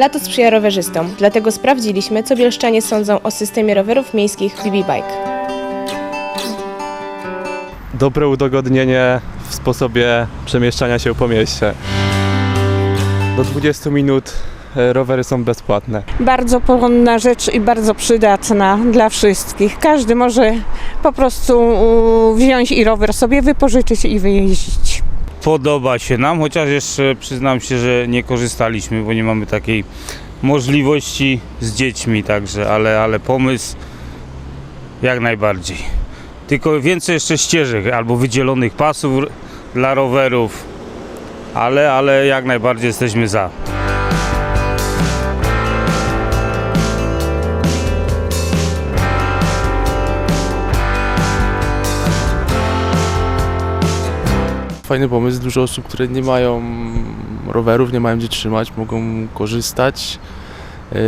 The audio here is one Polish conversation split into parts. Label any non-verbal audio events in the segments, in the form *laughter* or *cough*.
Lato sprzyja rowerzystom, dlatego sprawdziliśmy, co bielszczanie sądzą o systemie rowerów miejskich BB Bike. dobre udogodnienie w sposobie przemieszczania się po mieście. Do 20 minut e, rowery są bezpłatne. Bardzo poronna rzecz i bardzo przydatna dla wszystkich. Każdy może po prostu u, wziąć i rower sobie wypożyczyć i wyjeździć. Podoba się nam, chociaż jeszcze przyznam się, że nie korzystaliśmy, bo nie mamy takiej możliwości z dziećmi także, ale, ale pomysł jak najbardziej. Tylko więcej jeszcze ścieżek albo wydzielonych pasów dla rowerów, ale, ale jak najbardziej jesteśmy za. Fajny pomysł, dużo osób, które nie mają rowerów, nie mają gdzie trzymać, mogą korzystać. Yy,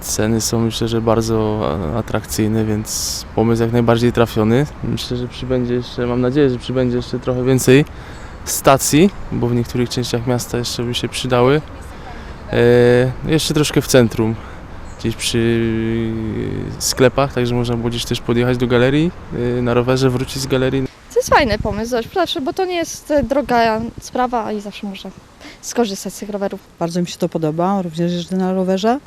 Ceny są myślę, że bardzo atrakcyjne, więc pomysł jak najbardziej trafiony. Myślę, że przybędzie jeszcze, mam nadzieję, że przybędzie jeszcze trochę więcej stacji, bo w niektórych częściach miasta jeszcze by się przydały. Yy, Jeszcze troszkę w centrum, gdzieś przy sklepach, także można było gdzieś też podjechać do galerii, yy, na rowerze wrócić z galerii. To jest fajny pomysł, bo to nie jest e, droga sprawa i zawsze można skorzystać z tych rowerów. Bardzo mi się to podoba, również jeżdżę na rowerze.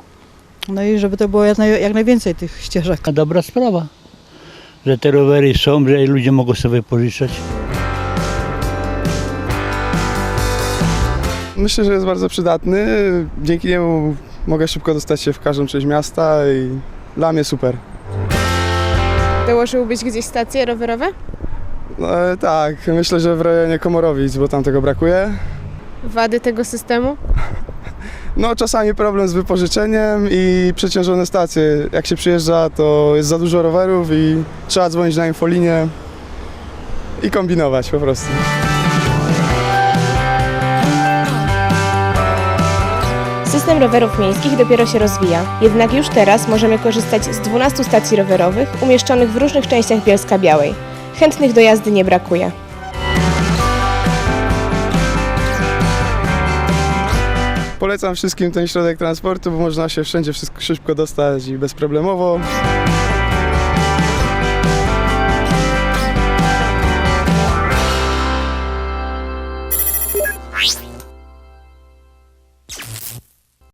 No i żeby to było jak, naj, jak najwięcej tych *laughs* ścieżek. A dobra sprawa, że te rowery są, że ludzie mogą sobie pożyczać. Myślę, że jest bardzo przydatny. Dzięki niemu mogę szybko dostać się w każdą część miasta i dla mnie super. Dołożył być gdzieś stacje rowerowe? No, e, tak, myślę, że w rejonie Komorowic, bo tam tego brakuje. Wady tego systemu? No czasami problem z wypożyczeniem i przeciążone stacje. Jak się przyjeżdża, to jest za dużo rowerów i trzeba dzwonić na infolinię i kombinować po prostu. System rowerów miejskich dopiero się rozwija, jednak już teraz możemy korzystać z 12 stacji rowerowych umieszczonych w różnych częściach Bielska Białej. Chętnych do jazdy nie brakuje. Polecam wszystkim ten środek transportu, bo można się wszędzie wszystko szybko dostać i bezproblemowo.